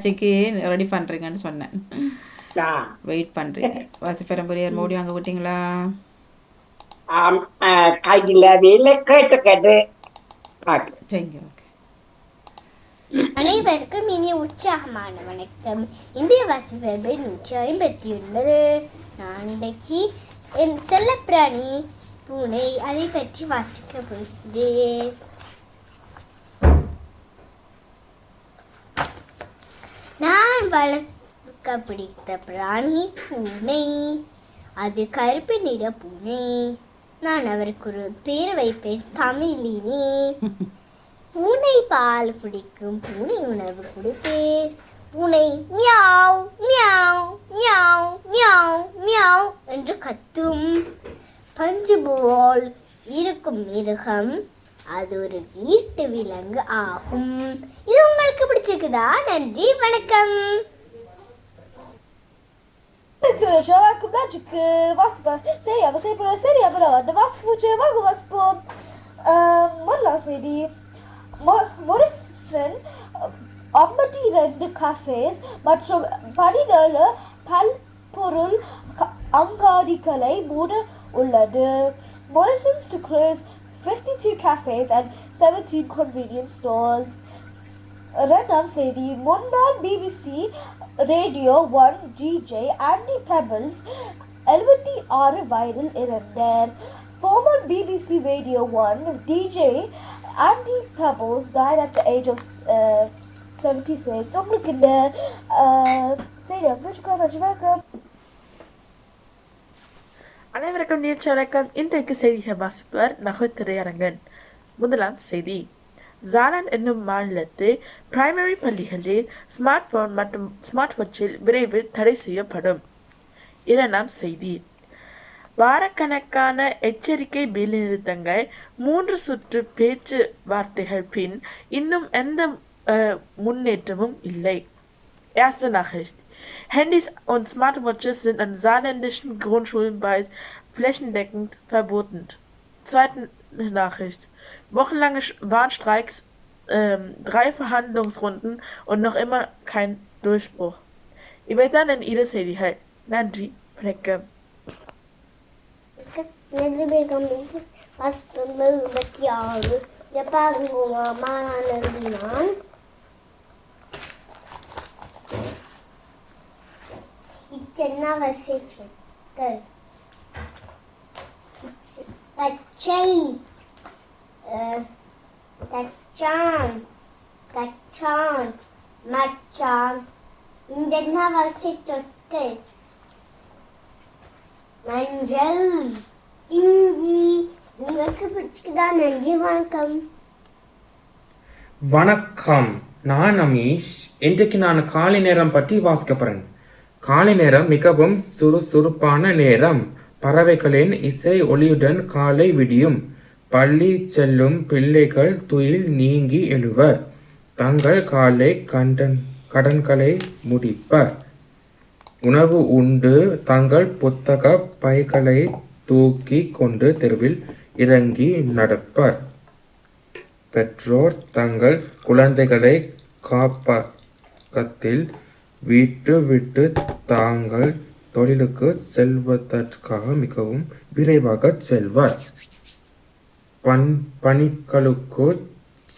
ஆட்சிக்கு ரெடி பண்ணுறீங்கன்னு சொன்னேன். ஆ. வெயிட் பண்ணுறீங்க வாசிப்பெரம்புரியர் மோடி வாங்க விட்டீங்களா? கையில வேலை கேட்டு கேட்டு. சரிங்க ஓகே அனைவருக்கும் இனி உற்சாகமான வணக்கம். இந்திய வாசிப்பேர்பை நூற்றி ஐம்பத்தி ஒன்பது. நான் இன்றைக்கு என் செல்லப்பிராணி பூனை அதை பற்றி வாசிக்க போகிறேன். நான் வளர்க்க பிடித்த பிராணி பூனை. அது கருப்பு நிற பூனை. நான் அவருக்கு ஒரு பேர் வைப்பேன் தமிழினி. பூனை பால் குடிக்கும் பூனை உணவு கொடுப்பேர். பூனை meow meow meow meow meow என்று கத்தும். பஞ்சு போல் இருக்கும் மிருகம் அது ஒரு வீட்டு விலங்கு ஆகும். இது உங்களுக்கு பிடிச்சிருக்குதா? நன்றி வணக்கம். எனக்கு ஷோவாக்கு பிளாட்சுக்கு வாசிப்பேன் சரி அப்போ சரி போகிறோம் சரி அப்புறம் அந்த வாசிக்க பூச்சி மொரிசன் ஐம்பத்தி ரெண்டு கஃபேஸ் மற்றும் பதினேழு பல்பொருள் அங்காடிகளை மூட உள்ளது. Morrison's to fifty 52 cafes and 17 convenience stores. ரெண்டாம் செய்தி. முன்னாள் BBC radio one DJ Andy Pebbles எழுபத்தி ஆறு வயதில் இறந்தார். Former BBC Radio 1 DJ Andy Pebbles died at the age of uh, 76. உங்களுக்கு இந்த uh, செய்தி அப்படின்னு வணக்கம். அனைவருக்கும் நீர்ச்சி வணக்கம் இன்றைக்கு செய்திகள் வாசிப்பவர் நகை திரையரங்கன் முதலாம் செய்தி. ஜாலன் என்னும் மாநிலத்தில் பிரைமரி பள்ளிகளில் ஸ்மார்ட் போன் மற்றும் ஸ்மார்ட் வாட்சில் விரைவில் தடை செய்யப்படும் இரண்டாம் செய்தி வாரக்கணக்கான எச்சரிக்கை வேலைநிறுத்தங்கள் மூன்று சுற்று பேச்சு வார்த்தைகள் பின் இன்னும் எந்த அஹ், முன்னேற்றமும் இல்லை Erste Nachricht. Handys und Smartwatches sind an saarländischen Grundschulen bald flächendeckend verboten. Zweiten, Nachricht. Wochenlange Warnstreiks, ähm, drei Verhandlungsrunden und noch immer kein Durchbruch. Ich werde dann in Ida City halt. Nanji, Plecke. It's another situation. Go. பாருங்க அம்மா நான் பச்சை அஹ், தச்சான் மச்சான் இந்த என்ன வசிச்சொற்கு மஞ்சள் இஞ்சி. உங்களுக்கு பிடிச்சிக்குதா நன்றி வணக்கம். வணக்கம். நான் அமீஷ். இன்றைக்கு நான் காலை நேரம் பற்றி வாசிக்க போறேன். காலை நேரம் மிகவும் சுறுசுறுப்பான நேரம். பறவைகளின் இசை ஒளியுடன் காலை விடியும். பள்ளி செல்லும் பிள்ளைகள் துயில் நீங்கி எழுவர். தங்கள் காலை கண்டன் கடன்களை முடிப்பர். உணவு உண்டு. தங்கள் புத்தக பைகளை தூக்கி கொண்டு தெருவில் இறங்கி நடப்பர். பெற்றோர் தங்கள் குழந்தைகளை காப்பகத்தில் விட்டு விட்டு தாங்கள் தொழிலுக்கு செல்வதற்காக மிகவும் விரைவாக செல்வர். பண் பணிகளுக்கு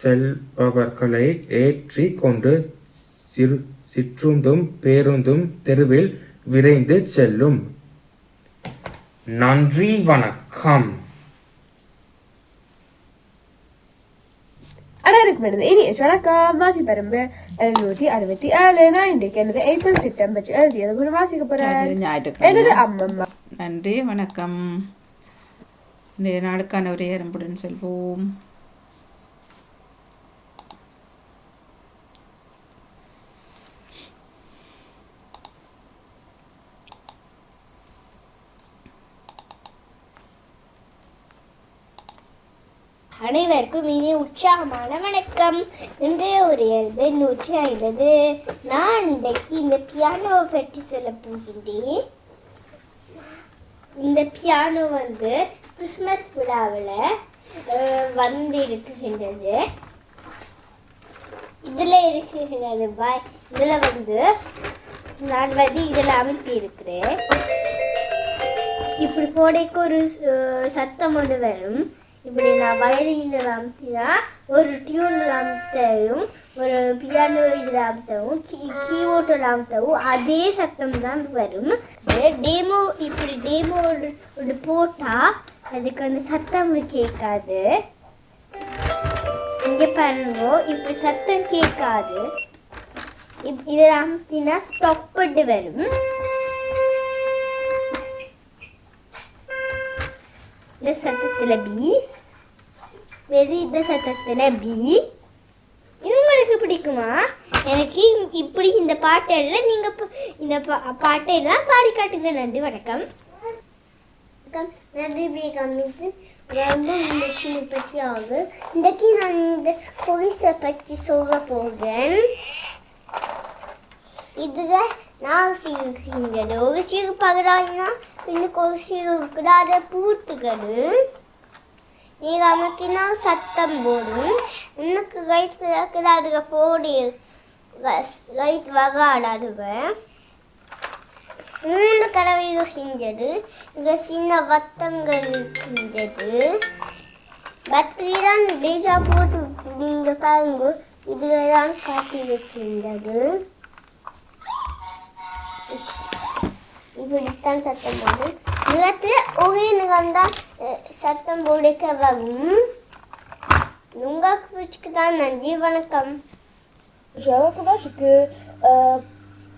செல்பவர்களை ஏற்றி கொண்டு சிறு சிற்றுந்தும் பேருந்தும் தெருவில் விரைந்து செல்லும். நன்றி வணக்கம். அனைவருக்கும் எனது இனிய வணக்கம். வாசிப்பெரும்பு எழுநூற்றி அறுபத்தி ஏழு நான் இன்றைக்கு எனது ஏப்ரல் திட்டம் வச்சு எழுதியது கூட வாசிக்க போறேன் எனது அம்மம்மா நன்றி வணக்கம் இன்றைய நாளுக்கான ஒரு ஏறம்புடன் செல்வோம் அனைவருக்கும் இனி உற்சாகமான வணக்கம். இன்றைய ஒரு எழுது நூற்றி ஐம்பது. நான் இன்றைக்கு இந்த பியானோவை பற்றி சொல்ல போகின்றேன். இந்த பியானோ வந்து கிறிஸ்மஸ் விழாவில் வந்து இருக்குகின்றது இதில் இருக்குகின்றது பாய் இதில் வந்து நான் வந்து இதுல அமைத்தி இருக்கிறேன். இப்படி போடைக்கு ஒரு சத்தம் ஒன்று வரும். இப்படி நான் வயலினில் அமுத்தினா ஒரு டியூனில் அமுத்தையும் ஒரு பியானோ இதில் அமுத்தவும் கீ கீபோர்டில் அமுத்தவும் அதே சத்தம் தான் வரும். டேமோ இப்படி டேமோ ஒன்று போட்டால் அதுக்கு வந்து சத்தம் கேட்காது. இங்கே பாருங்க இப்படி சத்தம் கேட்காது. இப் இதில் அமுத்தினா ஸ்டாப் வரும். இந்த சத்தத்தில் பி வெறி இந்த சத்தத்தில் பி இது உங்களுக்கு பிடிக்குமா? எனக்கு இப்படி இந்த பாட்டெல்லாம் நீங்கள் இந்த பா பாட்டையெல்லாம் பாடி காட்டுங்க. நன்றி வணக்கம். நன்றி பேகம் ரொம்ப லட்சுமி பற்றி ஆகும் இன்றைக்கு நான் இந்த பொலிஸை பற்றி சொல்ல போகிறேன். இதுதான் நான் சிறுகின்றது ஒரு சிறு பகடாயினா இன்னும் ஒரு சிறு கிடாத பூட்டுகள் நீ அமைக்கினா சத்தம் போடும். உனக்கு ரைட் கிடாடுக போடி. ரைட் வகாடாடுக மூன்று கடவை இருக்கின்றது இங்க சின்ன வத்தங்கள் இருக்கின்றது பத்திரி தான் டேஜா போட்டு நீங்க பாருங்க இதுதான் காட்டியிருக்கின்றது. இப்படித்தான் சத்தம் போடும் நிலத்தில் ஒரே நிறம்தான் அஹ், சத்தம் போடுக்க வரும் உங்களுக்கு தான் நன்றி வணக்கம். ஜவகுமாஷுக்கு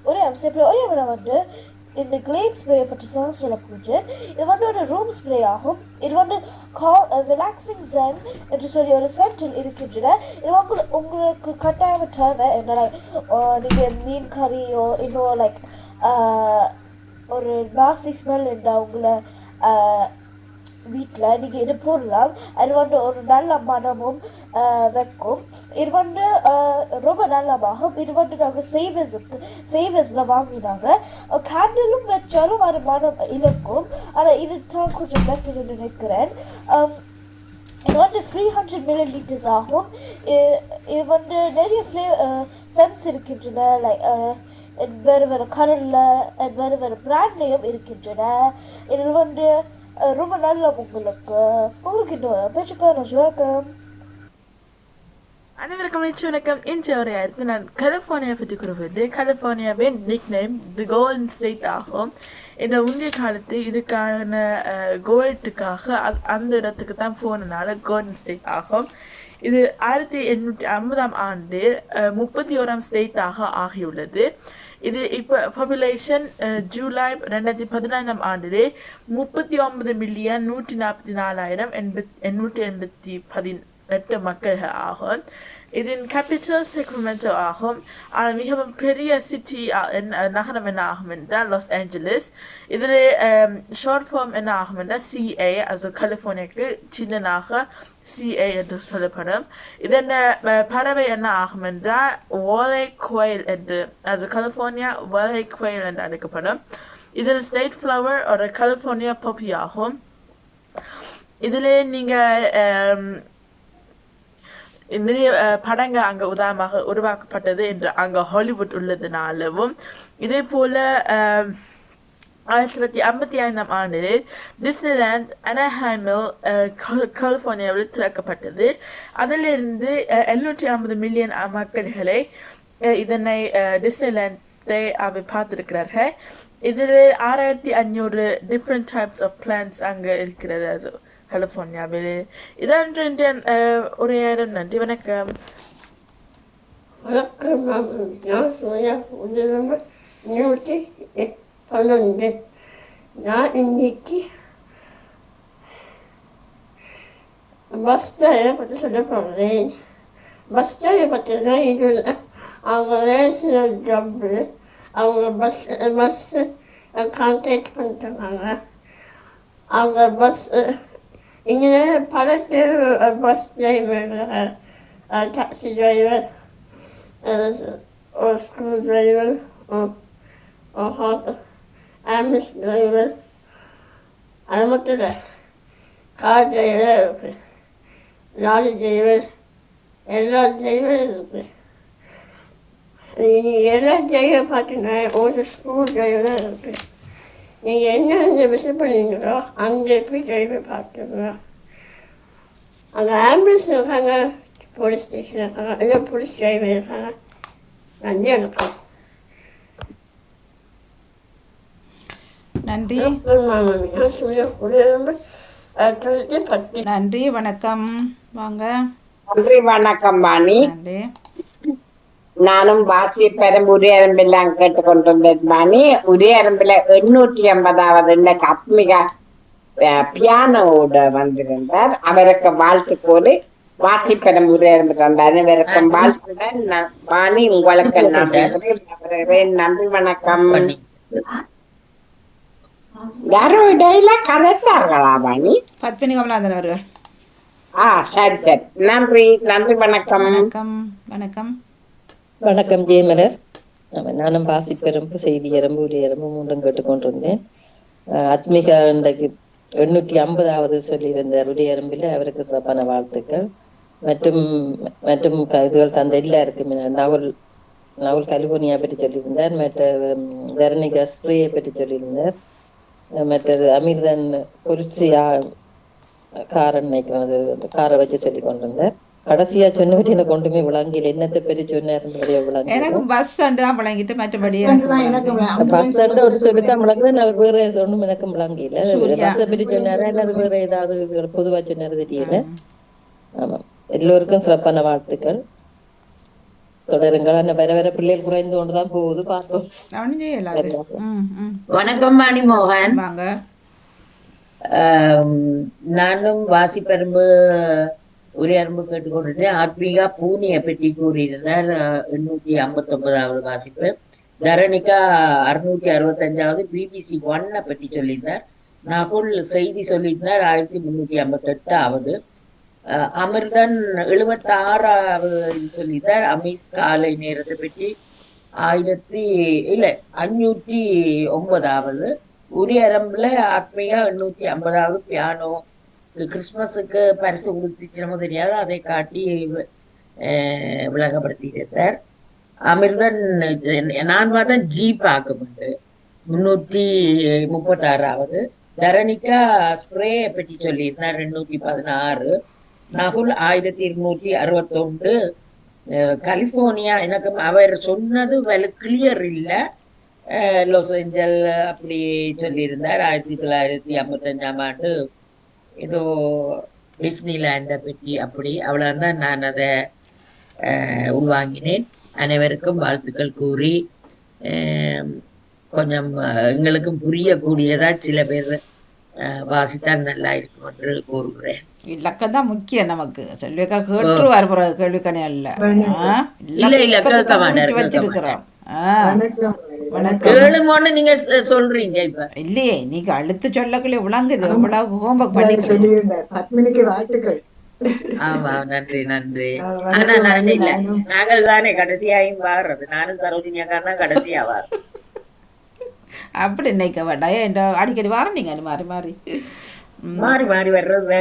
ஒரே அம்சம் ஒரே விட வந்து இந்த கிளேட் ஸ்ப்ரே பற்றி சொல்ல சொல்ல போகிறேன் இது வந்து ஒரு ரூம் ஸ்ப்ரே ஆகும். இது வந்து கா ரிலாக்ஸிங் ஜென் என்று சொல்லி ஒரு சென்டில் இருக்கின்றன. இது உங்களுக்கு உங்களுக்கு கட்டாயம் தேவை. என்ன நீங்கள் மீன் கறியோ இன்னும் லைக் ஒரு நாசி ஸ்மெல் இருந்தால் உங்களை வீட்டில் நீங்கள் இது போடலாம். அது வந்து ஒரு நல்ல மனமும் வைக்கும். இது வந்து ரொம்ப நல்லமாகும் இது வந்து நாங்கள் சேவஸுக்கு சேவஸில் வாங்கினாங்க. கேண்டிலும் வச்சாலும் அது மனம் இழுக்கும். ஆனால் இது தான் கொஞ்சம் பெட்டர்னு நினைக்கிறேன். இது வந்து த்ரீ ஹண்ட்ரட் மில்லி லிட்டர்ஸ் ஆகும் இது வந்து நிறைய ஃப்ளே சென்ஸ் இருக்கின்றன லைக் வேறு வேறு கலரில் வேறு வேறு பிராண்ட்லேயும் இருக்கின்றன. இது வந்து ரொம்ப நல்ல உங்களுக்கு உங்களுக்கு இன்னும் பேச்சுக்கான வணக்கம் அனைவருக்கும் நிச்சய வணக்கம். இன்று ஒரு அடுத்து நான் கலிஃபோர்னியா பற்றி கூறுவது கலிஃபோர்னியாவின் nickname the golden state ஆகும். இந்த முந்தைய காலத்து இதுக்கான கோல்டுக்காக அந்த இடத்துக்கு தான் போனனால கோல்டன் ஸ்டேட் ஆகும். இது ஆயிரத்தி எண்ணூற்றி ஐம்பதாம் ஆண்டு அஹ், முப்பத்தி ஓராம் ஸ்டேட்டாக ஆகியுள்ளது. இது இப்போ பாப்புலேஷன் ஜூலை uh, ரெண்டாயிரத்தி பதினைந்தாம் ஆண்டிலே முப்பத்தி ஒன்பது மில்லியன் நூற்றி நாற்பத்தி நாலாயிரம் எண்பத் எண்ணூற்றி எண்பத்தி பதினெட்டு மக்கள் ஆகும். இதன் கேபிட்டல் செக்ரமெண்டோ ஆகும் ஆனால் மிகவும் பெரிய சிட்டி நகரம் என்ன ஆகும் என்றால் லாஸ் ஏஞ்சலிஸ் இதில் ஷார்ட் ஃபார்ம் என்ன ஆகும் என்றால் சிஏ அது கலிஃபோர்னியாவுக்கு சின்னனாக சிஏ என்று சொல்லப்படும் இதன் பறவை என்ன ஆகும் என்றால் ஓலை குயில் என்று அது கலிஃபோர்னியா ஓலை குயில் என்று அழைக்கப்படும் இதில் ஸ்டேட் ஃப்ளவர் ஒரு கலிஃபோர்னியா பப்பி ஆகும் இதில் நீங்கள் நிறைய படங்கள் அங்கே உதாரணமாக உருவாக்கப்பட்டது என்று அங்கே ஹாலிவுட் உள்ளதுனாலவும். இதே போல் ஆயிரத்தி தொள்ளாயிரத்தி ஐம்பத்தி ஐந்தாம் ஆண்டில் டிஸ்னிலாண்ட் அனஹாமில் கலிஃபோர்னியாவில் திறக்கப்பட்டது. அதிலிருந்து எழுநூற்றி ஐம்பது மில்லியன் மக்கள்களை இதனை அஹ், டிஸ்னிலாண்டை அவர் பார்த்துருக்கிறார்கள். இதில் ஆறாயிரத்தி அஞ்சூறு டிஃப்ரெண்ட் டைப்ஸ் ஆஃப் பிளான்ஸ் அங்கே இருக்கிறது. அது கலிஃபோர்னியாவில் இதான் இன்றைய, அஹ், உரையாடல் நன்றி வணக்கம் வணக்கம் நான் நான் சோயா உதிரம நூற்றி பன்னெண்டு நான் இன்னைக்கு பஸ் டிரைவை பற்றி சொல்ல போகிறேன் பஸ் டிரைவை பற்றினா இது அவங்க வேலை ஜப்பு அவங்க பஸ் பஸ்ஸு கான்டாக்ட் பண்ணிட்டாங்க அவங்க பஸ் இங்கே பல பேர் bus driver taxi driver or screwdriver or or hot ambulance driver அது மட்டும் இல்லை கார் டிரைவர் இருக்கு லாரி டிரைவர் எல்லா டிரைவரும் இருக்கு நீங்கள் எல்லாம் ஜெயில பார்த்தீங்கன்னா ஒரு ஸ்கூல் ஜெயில தான் இருக்கு நீங்கள் என்ன இங்கே விசிட் பண்ணீங்களோ அங்கே போய் ஜெயில பார்த்துங்க அங்கே ஆம்புலன்ஸ் இருக்காங்க போலீஸ் ஸ்டேஷன் இருக்காங்க இல்லை போலீஸ் டிரைவர் இருக்காங்க. நன்றி. வணக்கம் நன்றி நன்றி வணக்கம். வாங்க. நன்றி வணக்கம் வாணி நன்றி. நானும் வாசி பெரும் உரியரம்பெல்லாம் கேட்டுக்கொண்டிருந்தேன் வாணி உரியரம்பில எண்ணூற்றி ஐம்பதாவது இன்னைக்கு அத்மிகா பியானோட வந்திருந்தார் அவருக்கு வாழ்த்து கூறி வாசி பெரும் உரியரம்பு தந்தார் அனைவருக்கும் வாழ்த்துடன் வாணி உங்களுக்கு நன்றி. நன்றி வணக்கம் யாரோ இடையில கதைத்தார்களா வாணி பத்மினி கமலாதன் அவர்கள் ஆ சரி சரி நன்றி நன்றி வணக்கம் வணக்கம் வணக்கம் வணக்கம் ஜெயமலர். நானும் வாசிப்பெரும்பு செய்தி எறும்பு உரிய எறும்பு மூன்றும் கேட்டுக்கொண்டிருந்தேன். அஹ் அத்மிகா இன்றைக்கு எண்ணூற்றி ஐம்பதாவது சொல்லியிருந்தார். உடைய எறும்பில் அவருக்கு சிறப்பான வாழ்த்துக்கள். மற்றும் மற்றும் க- இதுகள் தந்த எல்லாருக்கும் நவல் நவல் கலிபோர்னியா பற்றி சொல்லியிருந்தார். மற்ற உம், தரணிகா ஸ்ப்ரேயை பற்றி சொல்லியிருந்தார். மற்றது அமிர்தன் குறிச்சியா காரன் நினைக்கிறேன் அது காரை வச்சு சொல்லி கொண்டிருந்தார் கடைசியா சொன்னவற்றை எனக்கு ஒன்றுமே விளங்கல என்னத்தை பற்றி சொன்னார் விளங்க எனக்கு பஸ் அண்டு தான் பழங்கிட்டு மற்றபடி பஸ் ஸ்டாண்ட் ஒரு சொல்லித்தான் விளங்குது அவர் வேற ஒண்ணும் எனக்கும் விளங்கல. பஸ்ஸை பற்றி சொன்னாரா இல்ல அது வேற ஏதாவது பொதுவா சொன்னாரு தெரியல. ஆமா. எல்லோருக்கும் சிறப்பான வாழ்த்துக்கள். தொடருங்கள். ஆனா வர வர பிள்ளைகள் குறைந்து கொண்டுதான் போகுது பார்ப்போம். வணக்கம் ஆம், நானும் வாசிப்பெரும்பு உரையரும்பு கேட்டுக்கொண்டு ஆத்மீகா பூனியை பற்றி கூறியிருந்தார். அஹ், எண்ணூற்றி ஐம்பத்தி ஒன்பதாவது வாசிப்பு. தரணிகா அறுநூற்றி அறுபத்தஞ்சாவது பிபிசி ஒன்னை பற்றி சொல்லியிருந்தார். நகுல் செய்தி சொல்லியிருந்தார். ஆயிரத்தி முன்னூற்றி ஐம்பத்தி எட்டாவது அமிர்தன் எழுபத்தாறாவது இது சொல்லியிருந்தார். அமீஸ் காலை நேரத்தை பற்றி ஆயிரத்தி இல்ல அஞ்சூற்றி ஒன்பதாவது. உரியரம்புல ஆத்மிகா எண்ணூற்றி ஐம்பதாவது பியானோ கிறிஸ்மஸுக்கு பரிசு கொடுத்துச்சுனமோ தெரியாது. அதை காட்டி அஹ், அமிர்தன் நான் பார்த்தா ஜி பார்க்குமுண்டு முன்னூற்றி முப்பத்தாறாவது. தரணிகா ஸ்ப்ரே பற்றி சொல்லியிருந்தார் எண்ணூற்றி பதினாறு. நகுல் ஆயிரத்தி இருநூற்றி அறுபத்தொன்று. கலிபோர்னியா எனக்கு அவர் சொன்னது வெல கிளியர் இல்லை. லோஸ் ஏஞ்சல் அப்படி சொல்லியிருந்தார். ஆயிரத்தி தொள்ளாயிரத்தி ஐம்பத்தஞ்சாம் ஆண்டு ஏதோ டிஸ்னிலேண்டை பற்றி அப்படி அவ்வளோதான் நான் அதை உள்வாங்கினேன். அனைவருக்கும் வாழ்த்துக்கள் கூறி அஹ், கொஞ்சம் எங்களுக்கும் புரியக்கூடியதா சில பேர் வாசித்தால் நல்லா இருக்கும் என்று கூறுகிறேன். இலக்கம் தான் முக்கியம் நமக்கு. செல்விக்கா கேட்டு வர கேள்விக்கணி அல்ல. ஆ? இல்ல, இல்ல, இலக்கத்தை வச்சிருக்கிறோம். வணக்கம். நீங்க சொல்றீங்க இப்ப. இல்லையே நீங்க அழுத்து சொல்லக்குள்ளே விளங்குது. இவ்வளவு ஹோம்ஒர்க் பண்ணிக்கிறேன் சொல்லியிருந்தார். பத்மினிக்கு வாழ்த்துக்கள். ஆமா நன்றி நன்றி. ஆனா நான் இல்ல. நாங்கள் தானே கடைசியாயும் வாடுறது நானும் சரோஜினி அக்கா தான் கடைசியா வாடுறோம் அப்படி நினைக்க வேண்டாம் ஏன் இந்த அடிக்கடி வர நீங்க அது மாறி மாறி. மாறி மாறி வர்றது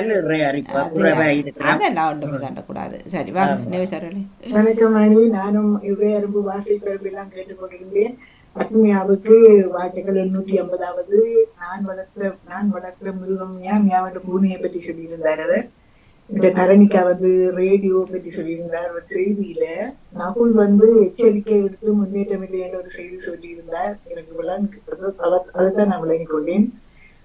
அதெல்லாம் ஒன்றுமே தாண்டக்கூடாது சரி வாங்க நிவி சார் வணக்கம் மணி. நானும் இவ்வையரம்பு வாசி பெரும்பு எல்லாம் கேட்டுக்கொண்டிருந்தேன். பத்மியாவுக்கு வாழ்த்துக்கள் எண்ணூற்றி ஐம்பதாவது நான் வளர்த்த நான் வளர்த்த மிருகம் ஏன் மியாவோட பூனையை பற்றி சொல்லியிருந்தார் அவர்? இந்த தரணிக்கா வந்து ரேடியோ பற்றி சொல்லியிருந்தார் ஒரு செய்தியில. நகுல் வந்து எச்சரிக்கை விடுத்து முன்னேற்றம் இல்லைன்னு ஒரு செய்தி சொல்லியிருந்தார். எனக்கு விளங்கு அதைத்தான் நான் விளங்கிக் கொண்டேன்.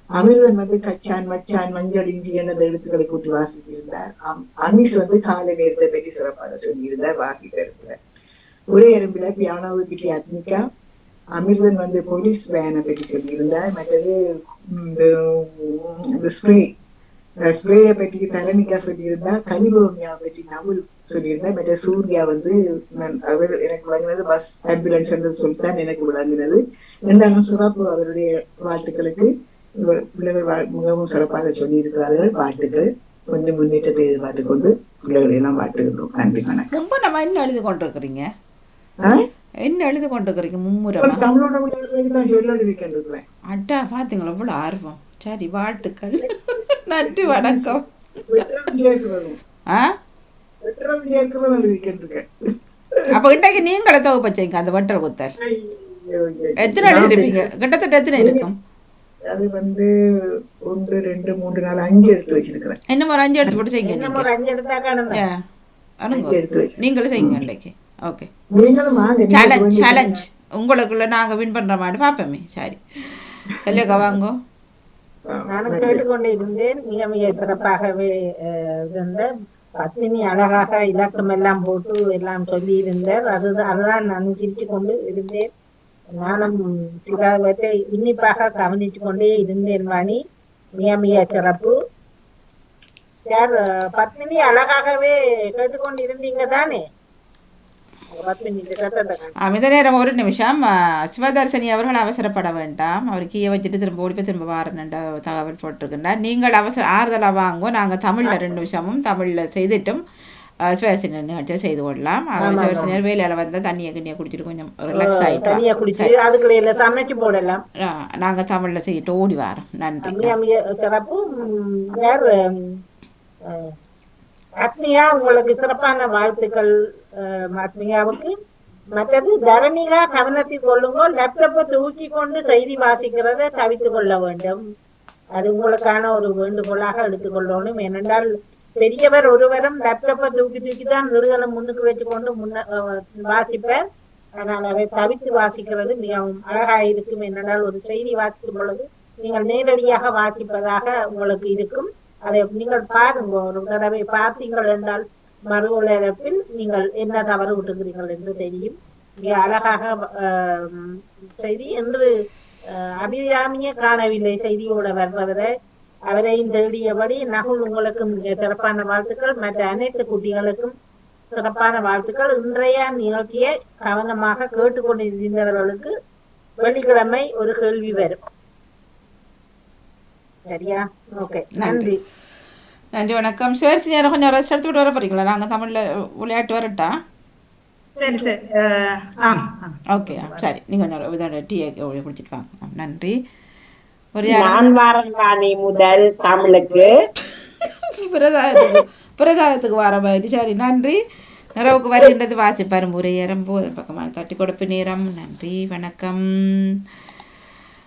அமிர்தன் வந்து கச்சான் மச்சான் மஞ்சள் இஞ்சி என்ற எழுத்துக்களை கூட்டி வாசிச்சிருந்தார். அம்- அமிஷ் வந்து கால நேரத்தை பற்றி சிறப்பாக சொல்லியிருந்தார் வாசிப்பெருப்புல ஒரே எறும்பில பியானோவை பற்றி அத்மிகா அமிர்தன் வந்து போலீஸ் வேனை பற்றி சொல்லியிருந்தார். மற்றது இந்த இந்த ஸ்ப்ரே ஸ்ப்ரேயை பற்றி தரணிகா சொல்லியிருந்தா கலிபோர்னியா பற்றி நவுல் சொல்லியிருந்தா மற்ற சூர்யா வந்து அவர் எனக்கு விளங்கினது பஸ் ஆம்புலன்ஸ் என்று சொல்லித்தான் எனக்கு விளங்கினது இருந்தாலும் சிறப்பு அவருடைய வாழ்த்துக்களுக்கு பிள்ளைகள் மிகவும் சிறப்பாக சொல்லியிருக்கிறார்கள். வாழ்த்துக்கள். கொஞ்சம் முன்னேற்றத்தை எதிர்பார்த்துக் கொண்டு பிள்ளைகளை எல்லாம் வாழ்த்துகின்றோம். நன்றி வணக்கம். ரொம்ப நம்ம என்ன எழுதி கொண்டிருக்கிறீங்க? என்ன எழுதி கொண்டிருக்கிறீங்க மும்முரமா அட்டா பார்த்தீங்களா இவ்வளோ ஆர்வம் சரி வாழ்த்துக்கள் நன்றி வணக்கம் ஆ அப்போ இன்றைக்கு நீங்களே தொகுப்பு வச்சீங்க அந்த வட்டல் குத்தல். எத்தனை எழுதிருப்பீங்க கிட்டத்தட்ட எத்தனை இருக்கும் அது வந்து ஒன்று ரெண்டு மூன்று நாலு அஞ்சு எடுத்து வச்சிருக்கிறேன் இன்னும் ஒரு அஞ்சு எடுத்து போட்டு செய்யுங்க அஞ்சு எடுத்து வச்சு நீங்களும் செய்யுங்க இன்றைக்கு ஓகே சேலஞ்ச் சேலஞ்ச் உங்களுக்குள்ள நாங்க வின் பண்ற மாதிரி பார்ப்போமே. சரி. இல்லைக்கா வாங்கோ. நானும் கேட்டுக்கொண்டு இருந்தேன். மிக மிக சிறப்பாகவே இருந்த பத்மினி அழகாக இலக்கம் எல்லாம் போட்டு எல்லாம் சொல்லி இருந்தார் அதுதான் அதுதான் நான் சிரித்து கொண்டு இருந்தேன். நானும் சிலவற்றை உன்னிப்பாக கவனித்து கொண்டே இருந்தேன் வாணி. மிக மிக சிறப்பு. யார் பத்மினி அழகாகவே கேட்டுக்கொண்டு இருந்தீங்க தானே? அமித நேரம் ஒரு நிமிஷம். ஆ, சிவதர்ஷினி அவர்கள் அவசரப்பட வேண்டாம். அவர் கீழே வச்சுட்டு திரும்ப போய் திரும்ப வாரணுன்ற தகவல் போட்டிருக்கின்றார். நீங்கள் அவசர ஆறுதலாக வாங்கோ. நாங்கள் தமிழில் ரெண்டு நிமிஷமும் தமிழில் செய்துட்டும். சிவதர்ஷினி நிகழ்ச்சியை செய்து கொள்ளலாம். சிவதர்ஷினியர் வேலையில் வந்தால் தண்ணியை கிண்ணியை குடிச்சிட்டு கொஞ்சம் ரிலாக்ஸ் ஆகிட்டு சமைச்சு போடலாம். நாங்கள் தமிழில் செய்யிட்டு ஓடி வரோம். நன்றி. ஆத்மியா உங்களுக்கு சிறப்பான வாழ்த்துக்கள் ஆத்மியாவுக்கு. மற்றது தரணிகா கவனத்தில் கொள்ளுங்கோ லேப்டாப்பை தூக்கி கொண்டு செய்தி வாசிக்கிறதை தவித்து கொள்ள வேண்டும். அது உங்களுக்கான ஒரு வேண்டுகோளாக எடுத்துக்கொள்ளணும் ஏனென்றால் பெரியவர் ஒருவரும் லேப்டாப்பை தூக்கி தூக்கி தான் நிறுவன முன்னுக்கு வச்சுக்கொண்டு முன்ன வாசிப்பார். ஆனால் அதை தவித்து வாசிக்கிறது மிகவும் அழகாக இருக்கும். என்னென்றால் ஒரு செய்தி வாசிக்கும் பொழுது நீங்கள் நேரடியாக வாசிப்பதாக உங்களுக்கு இருக்கும். அதை நீங்கள் பாருங்க ஒரு தடவை பார்த்தீங்கள் என்றால் மறு உலகப்பில் நீங்கள் என்ன தவறு விட்டுகிறீர்கள் என்று தெரியும். மிக அழகாக ஆஹ், செய்தி. என்று அபிராமிய காணவில்லை செய்தியோட வர்றவரை அவரையும் தேடியபடி நகுல் உங்களுக்கும் மிக சிறப்பான வாழ்த்துக்கள். மற்ற அனைத்து குட்டிகளுக்கும் சிறப்பான வாழ்த்துக்கள். இன்றைய நிகழ்ச்சியை கவனமாக கேட்டுக்கொண்டிருந்தவர்களுக்கு வெள்ளிக்கிழமை ஒரு கேள்வி வரும். சரியா? ஓகே நன்றி. நன்றி. வணக்கம். சிவதர்ஷினி யாரும் கொஞ்சம் ரெஸ்ட் எடுத்துக்கிட்டு வர போறீங்களா? நாங்கள் தமிழில் விளையாட்டு வரட்டா? சரி சரி. ஓகே சரி. நீங்கள் கொஞ்சம் இதோட டீ குடிச்சிட்டு வாங்க. நன்றி. ஒரு நான் முதல் தமிழுக்கு. பிரசாதத்துக்கு பிரசாதத்துக்கு வர மாதிரி. சரி நன்றி. நிறவுக்கு வருகின்றது வாசிப்பார் முறை எறும்பு அதன் பக்கமான தட்டி கொடுப்பு நேரம். நன்றி வணக்கம்.